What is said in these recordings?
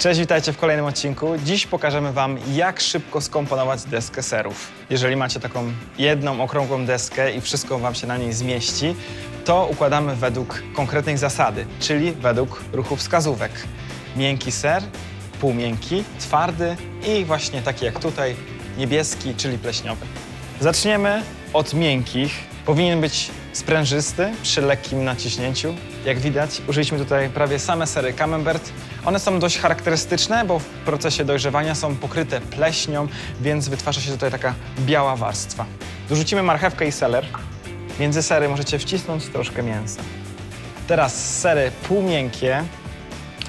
Cześć, witajcie w kolejnym odcinku. Dziś pokażemy Wam, jak szybko skomponować deskę serów. Jeżeli macie taką jedną okrągłą deskę i wszystko Wam się na niej zmieści, to układamy według konkretnej zasady, czyli według ruchu wskazówek. Miękki ser, półmiękki, twardy i właśnie taki jak tutaj, niebieski, czyli pleśniowy. Zaczniemy od miękkich. Powinien być sprężysty przy lekkim naciśnięciu. Jak widać, użyliśmy tutaj prawie same sery Camembert. One są dość charakterystyczne, bo w procesie dojrzewania są pokryte pleśnią, więc wytwarza się tutaj taka biała warstwa. Dorzucimy marchewkę i seler. Między sery możecie wcisnąć troszkę mięsa. Teraz sery półmiękkie,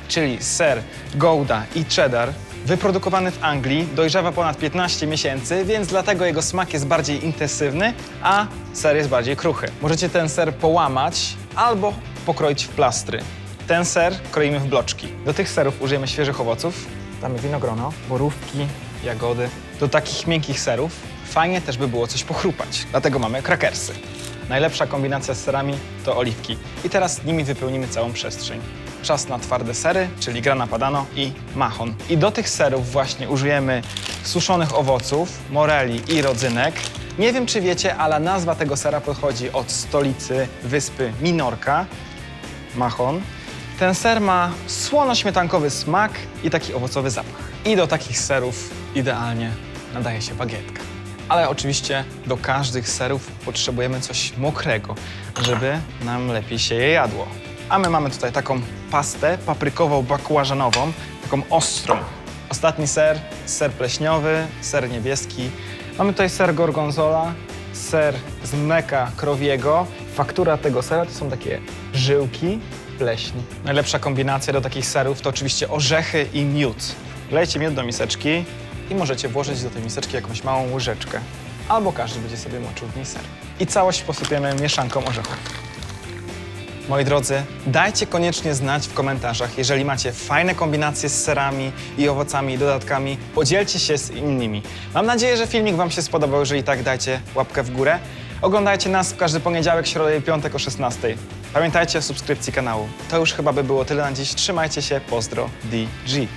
czyli ser Gouda i cheddar, wyprodukowany w Anglii, dojrzewa ponad 15 miesięcy, więc dlatego jego smak jest bardziej intensywny, a ser jest bardziej kruchy. Możecie ten ser połamać albo pokroić w plastry. Ten ser kroimy w bloczki. Do tych serów użyjemy świeżych owoców. Damy winogrono, borówki, jagody. Do takich miękkich serów fajnie też by było coś pochrupać, dlatego mamy krakersy. Najlepsza kombinacja z serami to oliwki. I teraz nimi wypełnimy całą przestrzeń. Czas na twarde sery, czyli grana padano i machon. I do tych serów właśnie użyjemy suszonych owoców, moreli i rodzynek. Nie wiem, czy wiecie, ale nazwa tego sera pochodzi od stolicy wyspy Minorka, Machon. Ten ser ma słono-śmietankowy smak i taki owocowy zapach. I do takich serów idealnie nadaje się bagietka. Ale oczywiście do każdych serów potrzebujemy coś mokrego, żeby nam lepiej się je jadło. A my mamy tutaj taką pastę paprykowo-bakłażanową, taką ostrą. Ostatni ser, ser pleśniowy, ser niebieski. Mamy tutaj ser gorgonzola, ser z mleka krowiego. Faktura tego sera to są takie żyłki pleśni. Najlepsza kombinacja do takich serów to oczywiście orzechy i miód. Wlejcie miód do miseczki i możecie włożyć do tej miseczki jakąś małą łyżeczkę. Albo każdy będzie sobie moczył w niej ser. I całość posypiemy mieszanką orzechów. Moi drodzy, dajcie koniecznie znać w komentarzach, jeżeli macie fajne kombinacje z serami i owocami i dodatkami, podzielcie się z innymi. Mam nadzieję, że filmik Wam się spodobał, jeżeli tak dajcie łapkę w górę. Oglądajcie nas w każdy poniedziałek, środę i piątek o 16. Pamiętajcie o subskrypcji kanału. To już chyba by było tyle na dziś. Trzymajcie się, pozdro, DG.